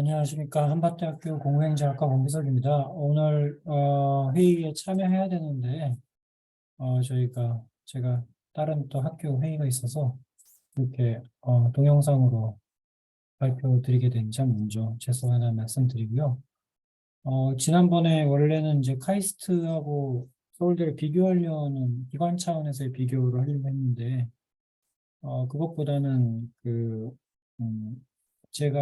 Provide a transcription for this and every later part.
안녕하십니까. 한밭대학교 공무행정학과 권기석입니다. 오늘 어, 회의에 참여해야 되는데 어, 저희가 제가 다른 또 학교 회의가 있어서 이렇게 어, 동영상으로 발표드리게 된 점 먼저 죄송 하나 말씀드리고요. 어, 지난번에 원래는 이제 카이스트하고 서울대를 비교하려는 기관 차원에서의 비교를 하려고 했는데 어, 그것보다는 그 음, 제가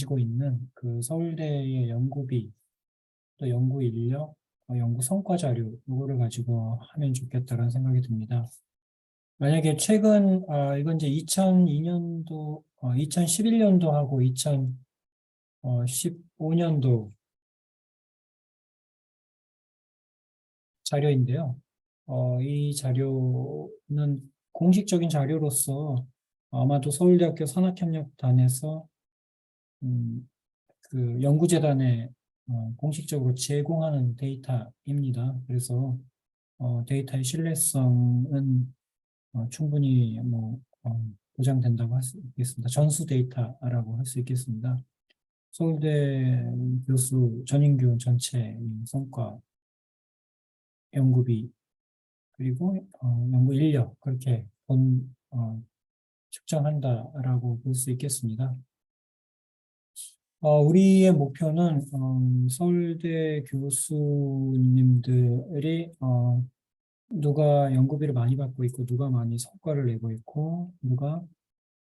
가지고 있는 그 서울대의 연구비, 또 연구 인력, 어, 연구 성과 자료, 이거를 가지고 하면 좋겠다라는 생각이 듭니다. 만약에 최근, 아, 이건 이제 2002년도, 어, 2011년도 하고 2015년도 자료인데요. 어, 이 자료는 공식적인 자료로서 아마도 서울대학교 산학협력단에서 음, 그 연구재단에 어, 공식적으로 제공하는 데이터입니다. 그래서 어, 데이터의 신뢰성은 어, 충분히 뭐 어, 보장된다고 할 수 있겠습니다. 전수 데이터라고 할 수 있겠습니다. 서울대 교수 전인규 전체 성과 연구비 그리고 어, 연구 인력 그렇게 본 어, 측정한다라고 볼 수 있겠습니다. 어, 우리의 목표는 어, 서울대 교수님들이 어, 누가 연구비를 많이 받고 있고 누가 많이 성과를 내고 있고 누가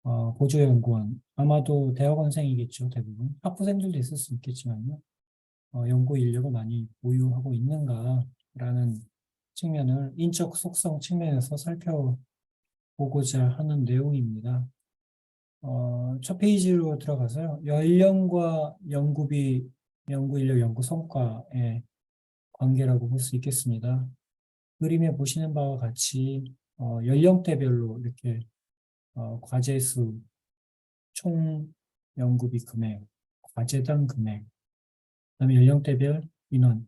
어, 보조연구원. 아마도 대학원생이겠죠 대부분. 학부생들도 있을 수 있겠지만요. 어, 연구 인력을 많이 보유하고 있는가라는 측면을 인적 속성 측면에서 살펴보고자 하는 내용입니다. 어, 첫 페이지로 들어가서요. 연령과 연구비, 연구 인력, 연구 성과의 관계라고 볼 수 있겠습니다. 그림에 보시는 바와 같이 어, 연령대별로 이렇게 어, 과제 수, 총 연구비 금액, 과제당 금액, 그다음에 연령대별 인원.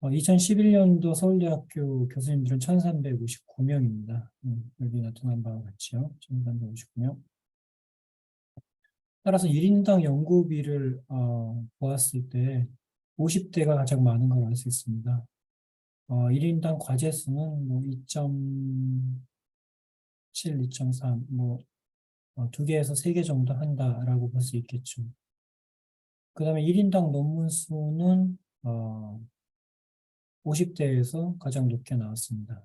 어, 2011년도 서울대학교 교수님들은 1,359명입니다. 음, 여기 나타난 바와 같이요. 1,359명. 따라서 1인당 연구비를 어, 보았을 때 50대가 가장 많은 걸 알 수 있습니다. 어, 1인당 과제 수는 뭐 2.7, 2.3, 뭐, 어, 두 개에서 세 개 정도 한다라고 볼 수 있겠죠. 그 다음에 1인당 논문 수는 어, 50대에서 가장 높게 나왔습니다.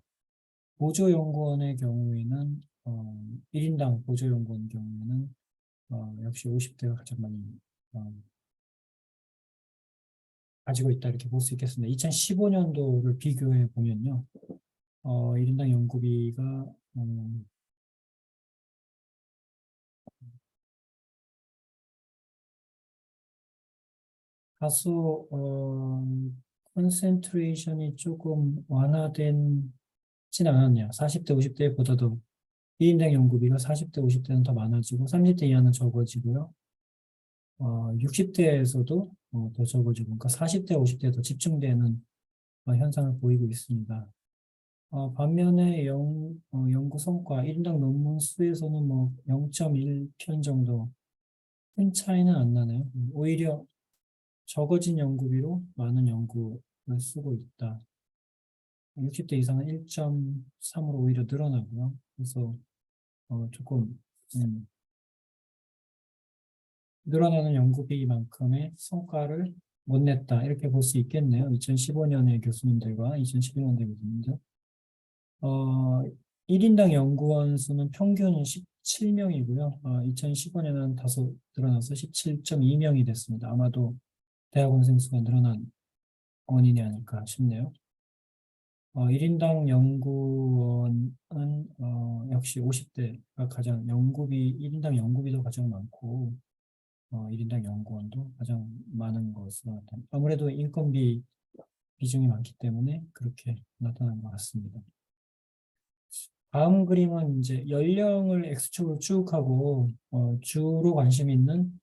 보조연구원의 경우에는 어, 1인당 보조연구원 경우에는 어, 역시 50대가 가장 많이 어, 가지고 있다 이렇게 볼 수 있겠습니다. 2015년도를 비교해 보면요. 어, 1인당 연구비가 음, 다소 어, 컨센트레이션이 조금 완화된 진 않았네요. 40대, 50대보다도 1인당 연구비가 40대, 50대는 더 많아지고 30대 이하는 적어지고요. 어, 60대에서도 어, 더 적어지고 그러니까 40대, 50대에 더 집중되는 어, 현상을 보이고 있습니다. 어, 반면에 연, 어, 연구 성과 1인당 논문 수에서는 뭐 0.1편 정도 큰 차이는 안 나네요. 오히려 적어진 연구비로 많은 연구를 쓰고 있다. 60대 이상은 1.3으로 오히려 늘어나고요. 그래서 어, 조금 음, 늘어나는 연구비만큼의 성과를 못 냈다. 이렇게 볼 수 있겠네요. 2015년의 교수님들과 2011년대 교수님들. 어, 1인당 연구원 수는 평균은 17명이고요. 어, 2015년은 다소 늘어나서 17.2명이 됐습니다. 아마도 대학원생 수가 늘어난 원인이 아닐까 싶네요. 어, 1인당 연구원은 어, 역시 50대가 가장 연구비, 1인당 연구비도 가장 많고 어, 1인당 연구원도 가장 많은 것으로 나타납니다. 아무래도 인건비 비중이 많기 때문에 그렇게 나타난 것 같습니다. 다음 그림은 이제 연령을 X축으로 쭉 하고 어, 주로 관심 있는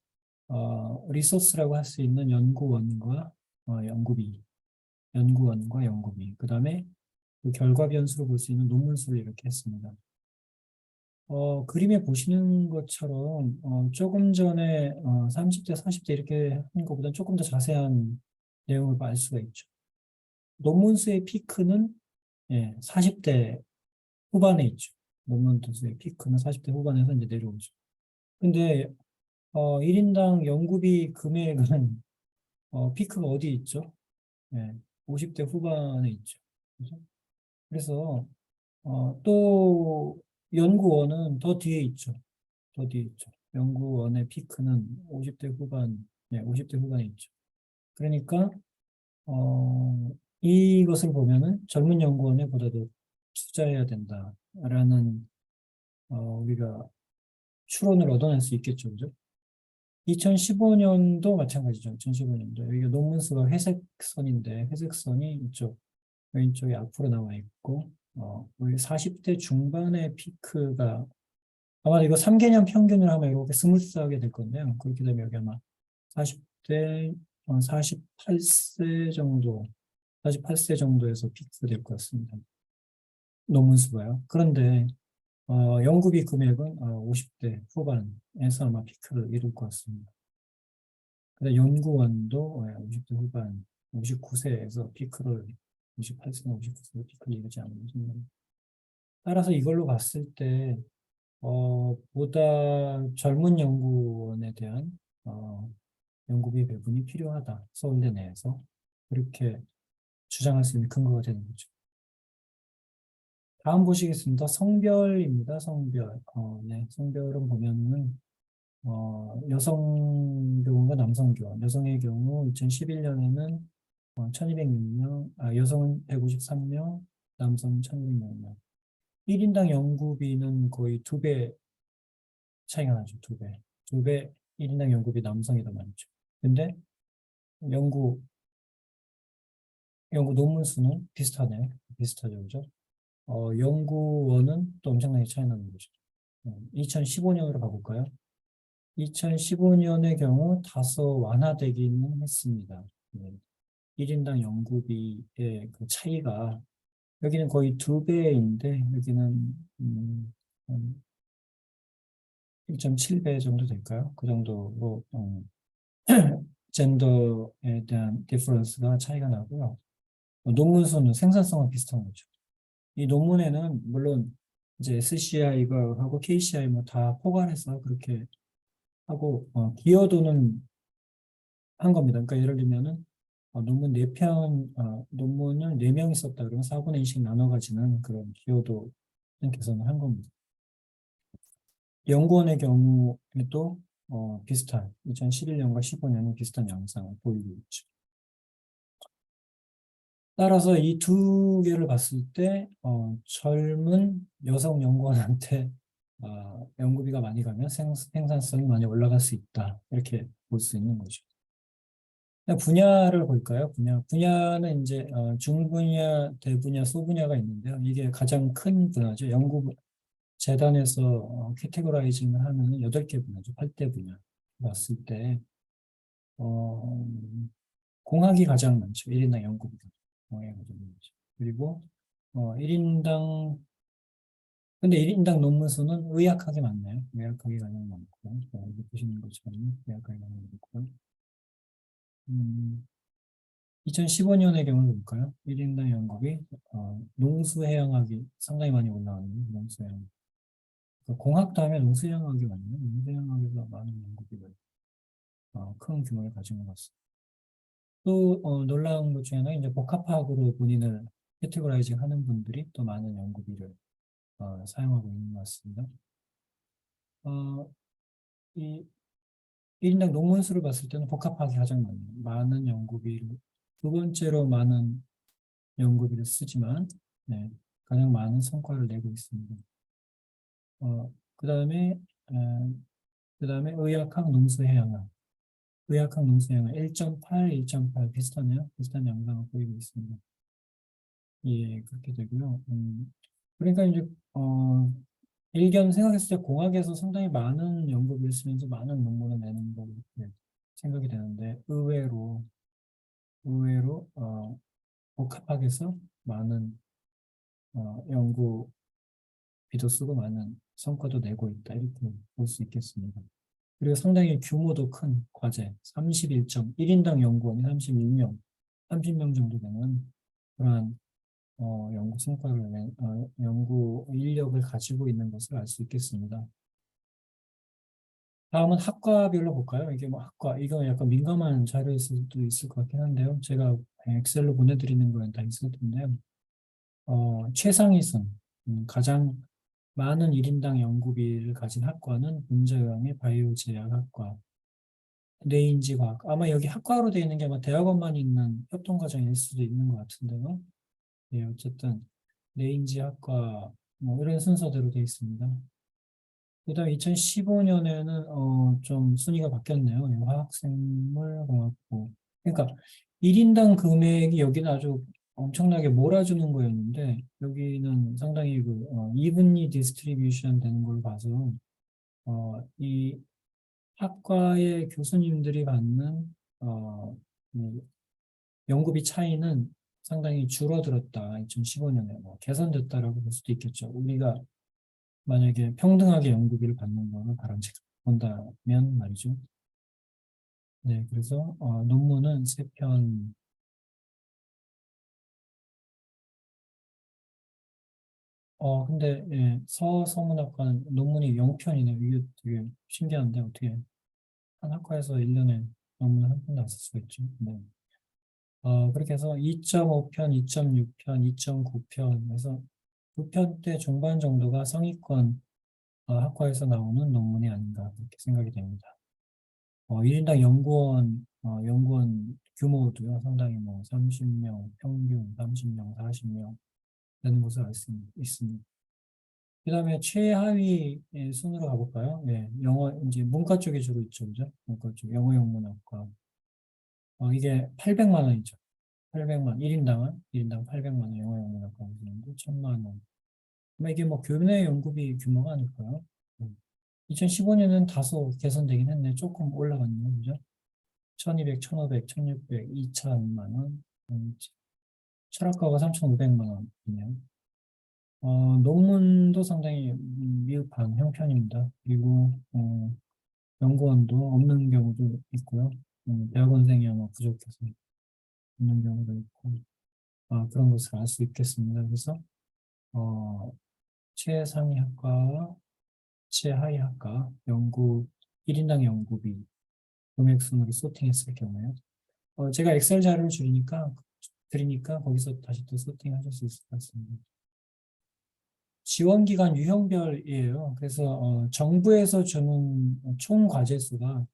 어, 리소스라고 할 수 있는 연구원과 어, 연구비, 연구원과 연구비, 그 다음에 그 결과 변수로 볼 수 있는 논문 수를 이렇게 했습니다. 어, 그림에 보시는 것처럼 어, 조금 전에 어, 30대, 40대 이렇게 한 것보다 조금 더 자세한 내용을 알 수가 있죠. 논문 수의 피크는 예, 40대 후반에 있죠. 논문 수의 피크는 40대 후반에서 이제 내려오죠. 근데 어, 1인당 연구비 금액은 어, 피크가 어디 있죠? 예, 50대 후반에 있죠. 그죠? 그래서 어, 또 연구원은 더 뒤에 있죠. 더 뒤에 있죠. 연구원의 피크는 50대 후반, 예, 50대 후반에 있죠. 그러니까 어, 이것을 보면은 젊은 연구원에 보다도 투자해야 된다라는 어, 우리가 추론을 얻어낼 수 있겠죠, 그죠? 2015년도 마찬가지죠. 2015년도 여기가 논문 수가 회색 선인데 회색 선이 이쪽 왼쪽에 앞으로 나와 있고 어, 우리 40대 중반의 피크가 아마 이거 3개년 평균을 하면 이렇게 스무스하게 될 건데요. 그렇게 되면 여기 아마 40대 48세 정도 48세 정도에서 피크 될 것 같습니다. 논문 수가요. 그런데 어, 연구비 금액은 어, 50대 후반에서 아마 피크를 이룰 것 같습니다. 근데 연구원도 50대 후반, 59세에서 피크를 58세나 59세로 피크를 이루지 않는 순간. 따라서 이걸로 봤을 때 어, 보다 젊은 연구원에 대한 어, 연구비 배분이 필요하다. 서울대 내에서 그렇게 주장할 수 있는 근거가 되는 거죠. 다음 보시겠습니다. 성별입니다. 성별. 어, 네, 성별은 보면은 어, 여성 교원과 남성 교원. 여성의 경우 2011년에는 어, 1206명, 아, 여성은 153명, 남성은 1206명. 1인당 연구비는 거의 두 배 차이가 나죠. 두 배. 두 배 1인당 연구비 남성이 더 많죠. 근데 연구 연구 논문 수는 비슷하네. 비슷하죠. 그죠? 어, 연구원은 또 엄청나게 차이 나는 거죠. 2015년으로 가볼까요? 2015년의 경우 다소 완화되기는 했습니다. 네. 1인당 연구비의 그 차이가 여기는 거의 두 배인데 여기는 음, 1.7배 정도 될까요? 그 정도로 음, 젠더에 대한 디퍼런스가 차이가 나고요. 논문 수는 생산성은 비슷한 거죠. 이 논문에는 물론 이제 SCI가 하고 KCI 뭐 다 포괄해서 그렇게 하고 어, 기여도는 한 겁니다. 그러니까 예를 들면은 어, 논문 4편 어, 논문을 4명이 썼다 그러면 4분의 2씩 나눠 가지는 그런 기여도 개선을 한 겁니다. 연구원의 경우에도 어, 비슷한 2011년과 15년은 비슷한 양상을 보이고 있죠. 따라서 이 두 개를 봤을 때 어, 젊은 여성 연구원한테 어, 연구비가 많이 가면 생, 생산성이 많이 올라갈 수 있다 이렇게 볼 수 있는 거죠. 분야를 볼까요? 분야 분야는 이제 어, 중분야, 대분야, 소분야가 있는데요. 이게 가장 큰 분야죠. 연구 재단에서 어, 캐테고라이징을 하면 8개 분야죠. 8대 분야 봤을 때 어, 공학이 가장 많죠. 1인당 연구비가. 그리고 어, 1인당 근데 1인당 논문 수는 의학학이 많나요? 의학학이 가장 많고 어, 여기 보시는 것처럼 의학학이 가장 많고 음, 2015년의 경우를 볼까요? 1인당 연구비 어, 농수해양학이 상당히 많이 올라가는 농수해양 그러니까 공학도 하면 농수해양학이 많네요. 농수해양학에서 많은 연구비를 어, 큰 규모를 가진 것 같습니다. 또 어, 놀라운 것 중에 하나 이제 복합학으로 본인을 캐테고라이징 하는 분들이 또 많은 연구비를 어, 사용하고 있는 것 같습니다. 어, 이 1인당 논문 수를 봤을 때는 복합학이 가장 많아요. 많은 연구비를 두 번째로 많은 연구비를 쓰지만 네, 가장 많은 성과를 내고 있습니다. 어, 그 다음에 그 다음에 의학학, 농수해양학 의학학 농수양은 1.8, 2.8 비슷하네요. 비슷한 양상을 보이고 있습니다. 예, 그렇게 되고요. 음, 그러니까 이제 어, 일견 생각했을 때 공학에서 상당히 많은 연구비를 쓰면서 많은 논문을 내는 거 네, 생각이 되는데 의외로 의외로 어, 복합학에서 많은 어, 연구 비도 쓰고 많은 성과도 내고 있다. 이렇게 볼 수 있겠습니다. 그리고 상당히 규모도 큰 과제, 31점, 1인당 연구원이 31명, 30명 정도 되는 그러한 어, 연구 성과를, 내- 어, 연구 인력을 가지고 있는 것을 알 수 있겠습니다. 다음은 학과별로 볼까요? 이게 뭐 학과, 이거 약간 민감한 자료일 수도 있을 것 같긴 한데요. 제가 엑셀로 보내드리는 거엔 다 있을 텐데요. 어, 최상위선, 음, 가장 많은 1인당 연구비를 가진 학과는 문자yo양의 바이오제약학과, 뇌인지과학. 아마 여기 학과로 되어 있는 게 아마 대학원만 있는 협동과정일 수도 있는 것 같은데요. 예, 어쨌든 뇌인지 학과 뭐 이런 순서대로 되어 있습니다. 그 다음 2015년에는 어, 좀 순위가 바뀌었네요. 예, 화학생물공학부. 그러니까 1인당 금액이 여기는 아주 엄청나게 몰아주는 거였는데 여기는 상당히 그 어, evenly distribution 되는 걸 봐서 어, 이 학과의 교수님들이 받는 어, 이 연구비 차이는 상당히 줄어들었다. 2015년에 뭐 개선됐다라고 볼 수도 있겠죠. 우리가 만약에 평등하게 연구비를 받는 거를 바람직 본다면 말이죠. 네, 그래서 어, 논문은 세 편, 어, 근데 예, 서서문학과는 논문이 0편이네요. 이게 되게 신기한데 어떻게 한 학과에서 1년에 논문 한 편도 안쓸 수가 있죠. 네. 어, 그렇게 해서 2.5편, 2.6편, 2.9편, 그래서 9편대 중반 정도가 상위권 어, 학과에서 나오는 논문이 아닌가 그렇게 생각이 됩니다. 어, 1인당 연구원, 어, 연구원 규모도요, 상당히 뭐 30명, 평균 30명, 40명 되는 것을 알 수 있습니다. 그 다음에 최하위 의 순으로 가볼까요? 예, 영어, 이제 문과 쪽에 주로 있죠, 그죠? 문과 쪽, 영어 영문학과. 어, 이게 800만 원이죠. 800만, 1인당은, 1인당 800만 원, 영어 영문학과 공부도 1000만 원. 아마 이게 뭐 교내 연구비 규모가 아닐까요? 2015년은 다소 개선되긴 했네. 조금 올라갔네요. 그죠? 1200, 1500, 1600, 2000만 원. 음, 철학과가 3500만 원이네요. 어, 논문도 상당히 음, 미흡한 형편입니다. 그리고 어, 연구원도 없는 경우도 있고요. 음, 대학원생이 아마 부족해서 없는 경우도 있고 아, 그런 것을 알 수 있겠습니다. 그래서 어, 최상위 학과, 최하위 학과 연구 1인당 연구비 금액 순으로 소팅했을 경우에요. 어, 제가 엑셀 자료를 줄이니까 드리니까 거기서 다시 또 소팅하실 수 있을 것 같습니다. 지원 기간 유형별이에요. 그래서 어, 정부에서 주는 총 과제 수가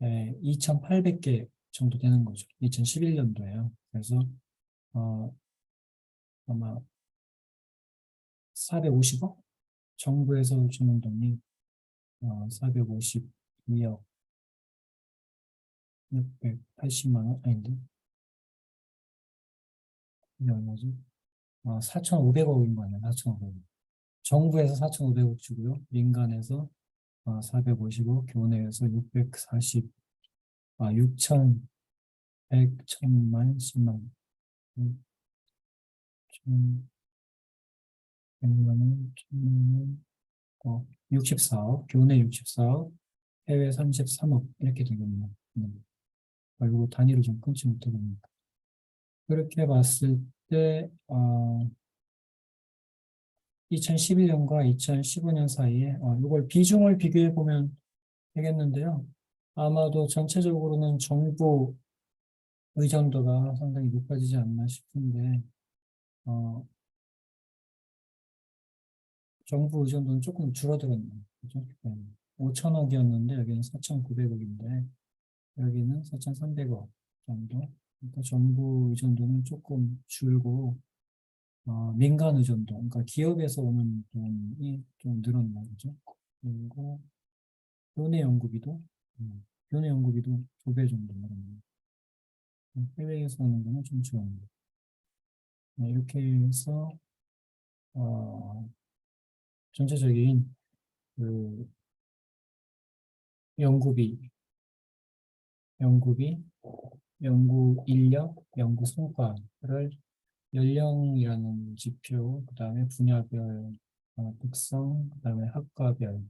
2,800개 정도 되는 거죠. 2011년도에요. 그래서 어, 아마 450억 정부에서 주는 돈이 어, 452억 680만 원 아닌데 이게 얼마지? 어, 4,500억인 거 아니야? 4,500억. 정부에서 4,500억 주고요. 민간에서 어, 450억, 교내에서 640, 아, 6,100, 1,000만, 10만, 1,100만 원, 1,000만 원, 어, 64억, 교내 64억, 해외 33억, 이렇게 되겠네요. 음. 그리고 단위를 좀 끊지 못하겠습니다. 그렇게 봤을 때, 어, 2011년과 2015년 사이에 어, 이걸 비중을 비교해 보면 되겠는데요. 아마도 전체적으로는 정부 의존도가 상당히 높아지지 않나 싶은데 어, 정부 의존도는 조금 줄어들었네요. 그죠? 5천억이었는데 여기는 4,900억인데 여기는 4,300억 정도. 그러니까 정부 의존도는 조금 줄고 어, 민간 의존도, 그러니까 기업에서 오는 돈이 좀 늘었나 보죠. 그리고 교내 연구비도, 음, 교내 연구비도 두 배 정도 늘었네요. 해외에서 오는 거는 좀 줄었네요. 네, 이렇게 해서 어, 전체적인 그 연구비, 연구비, 연구 인력, 연구 성과를 연령이라는 지표, 그 다음에 분야별 어, 특성, 그 다음에 학과별,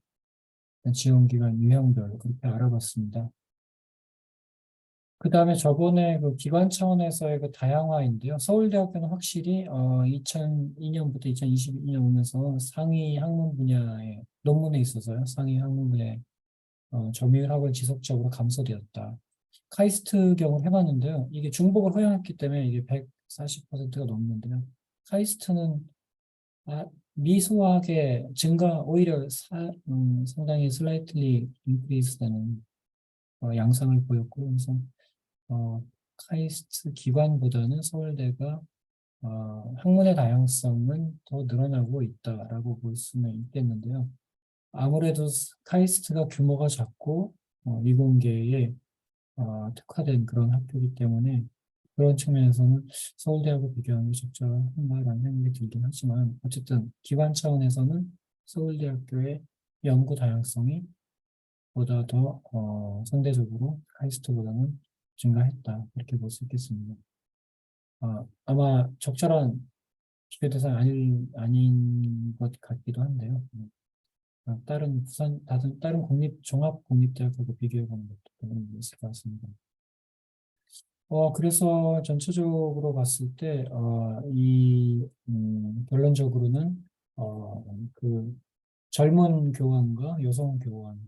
지원 기간, 유형별 그렇게 알아봤습니다. 그 다음에 저번에 그 기관 차원에서의 그 다양화인데요. 서울대학교는 확실히 어 2002년부터 2022년 오면서 상위 학문 분야의 논문에 있어서요. 상위 학문 분야의 어, 점유율학을 지속적으로 감소되었다. 카이스트 경우를 해봤는데요. 이게 중복을 허용했기 때문에 이게 140%가 넘는데요. 카이스트는 아, 미소하게 증가 오히려 사, 음, 상당히 슬라이틀리 인크리스 되는 어, 양상을 보였고 그래서 어, 카이스트 기관보다는 서울대가 어, 학문의 다양성은 더 늘어나고 있다라고 볼 수는 있겠는데요. 아무래도 카이스트가 규모가 작고 어, 이공계에 어, 특화된 그런 학교이기 때문에 그런 측면에서는 서울대하고 비교하는 게 적절한가라는 생각이 들긴 하지만 어쨌든 기관 차원에서는 서울대학교의 연구 다양성이 보다 더 어, 상대적으로 카이스트보다는 증가했다 이렇게 볼 수 있겠습니다. 어, 아마 적절한 비교 대상 아닌 아닌 것 같기도 한데요. 어, 다른 부산 다른 다른 공립 종합 공립대학하고 비교해 보는 것도 있을 것 같습니다. 어 그래서 전체적으로 봤을 때 어, 이 음, 결론적으로는 어, 그 젊은 교환과 여성 교환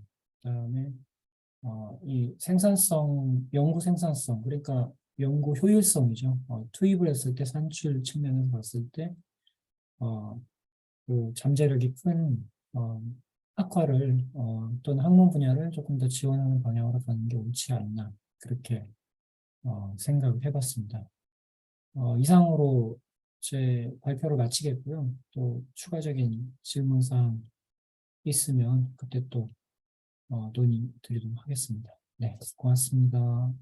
그 다음에 어, 이 생산성 연구 생산성 그러니까 연구 효율성이죠. 어, 투입을 했을 때 산출 측면에서 봤을 때 어, 그 잠재력이 큰 어, 학과를 어, 또는 학문 분야를 조금 더 지원하는 방향으로 가는 게 옳지 않나 그렇게 어, 생각을 해봤습니다. 어, 이상으로 제 발표를 마치겠고요. 또 추가적인 질문사항 있으면 그때 또 어, 논의 드리도록 하겠습니다. 네, 고맙습니다.